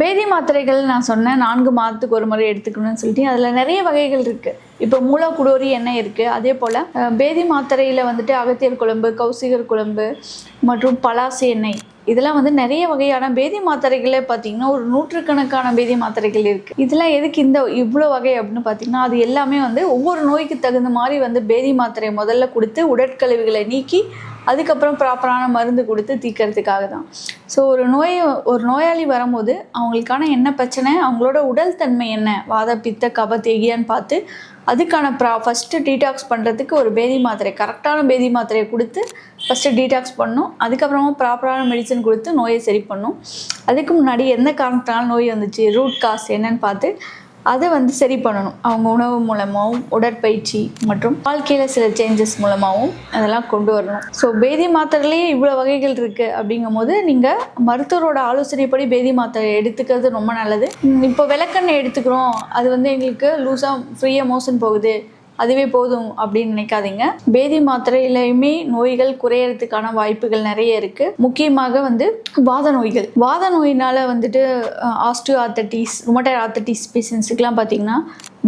பேதி மாத்திரைகள் நான் சொன்னேன் நான்கு மாதத்துக்கு ஒரு முறை எடுத்துக்கணும்னு சொல்லிட்டு அதில் நிறைய வகைகள் இருக்குது இப்போ மூலக்குடோரி எண்ணெய் இருக்குது அதே போல் பேதி மாத்திரையில் வந்துட்டு அகத்தியர் குழம்பு கௌசிகர் குழம்பு மற்றும் பலாசி எண்ணெய். இதெல்லாம் வந்து நிறைய வகையான பேதி மாத்திரைகளே பார்த்தீங்கன்னா ஒரு நூற்றுக்கணக்கான பேதி மாத்திரைகள் இருக்குது இதெல்லாம் எதுக்கு இந்த இவ்வளோ வகை அப்படின்னு பார்த்தீங்கன்னா அது எல்லாமே வந்து ஒவ்வொரு நோய்க்கு தகுந்த மாதிரி வந்து பேதி மாத்திரை முதல்ல கொடுத்து உடற்கழிவுகளை நீக்கி அதுக்கப்புறம் ப்ராப்பரான மருந்து கொடுத்து தீர்க்கறதுக்காக தான் ஸோ ஒரு நோய் ஒரு நோயாளி வரும்போது அவங்களுக்கான என்ன பிரச்சனை அவங்களோட உடல் தன்மை என்ன வாத பித்த கப தேகியான்னு பார்த்து அதுக்கான ப்ரா ஃபஸ்ட்டு டீடாக்ஸ் பண்ணுறதுக்கு ஒரு பேதி மாத்திரை கரெக்டான பேதி மாத்திரையை கொடுத்து ஃபஸ்ட்டு டீடாக்ஸ் பண்ணும். அதுக்கப்புறமா ப்ராப்பரான மெடிசன் கொடுத்து நோயை சரி பண்ணும். அதுக்கு முன்னாடி எந்த காரணத்தினால நோய் வந்துச்சு ரூட் காஸ் என்னன்னு பார்த்து அதை வந்து சரி பண்ணணும். அவங்க உணவு மூலமாகவும் உடற்பயிற்சி மற்றும் வாழ்க்கையில் சில சேஞ்சஸ் மூலமாகவும் அதெல்லாம் கொண்டு வரணும். ஸோ பேதி மாத்திரையிலேயே இவ்வளோ வகைகள் இருக்குது அப்படிங்கும் போது நீங்கள் மருத்துவரோட ஆலோசனைப்படி பேதி மாத்திரை எடுத்துக்கிறது ரொம்ப நல்லது. இப்போ விளக்கெண்ணெய் எடுத்துக்கிறோம். அது வந்து எங்களுக்கு லூஸாக ஃப்ரீயாக மோஷன் போகுது. அதுவே போதும் அப்படின்னு நினைக்காதீங்க. பேதி மாத்திரையிலையுமே நோய்கள் குறையறதுக்கான வாய்ப்புகள் நிறைய இருக்கு. முக்கியமாக வந்து வாத நோய்கள். வாத நோயினால வந்துட்டு ஆஸ்டியோ ஆத்தட்டிஸ் ருமட்டை ஆத்தட்டிஸ் பேஷண்ட்ஸுக்கெலாம் பார்த்தீங்கன்னா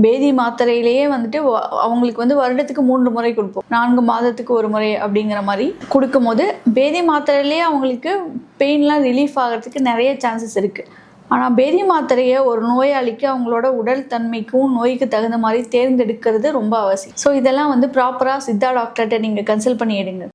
பேதி மாத்திரையிலேயே வந்துட்டு அவங்களுக்கு வந்து வருடத்துக்கு மூன்று முறை கொடுப்போம். நான்கு மாதத்துக்கு ஒரு முறை அப்படிங்கிற மாதிரி கொடுக்கும்போது பேதி மாத்திரையிலேயே அவங்களுக்கு பெயின்லாம் ரிலீஃப் ஆகிறதுக்கு நிறைய சான்சஸ் இருக்குது ஆனால் பேதி மாத்திரையை ஒரு நோயாளிக்கு அவங்களோட உடல் தன்மைக்கும் நோய்க்கு தகுந்த மாதிரி தேர்ந்தெடுக்கிறது ரொம்ப அவசியம். ஸோ இதெல்லாம் வந்து ப்ராப்பராக சித்தா டாக்டர்கிட்ட நீங்கள் கன்சல்ட் பண்ணி எடுங்க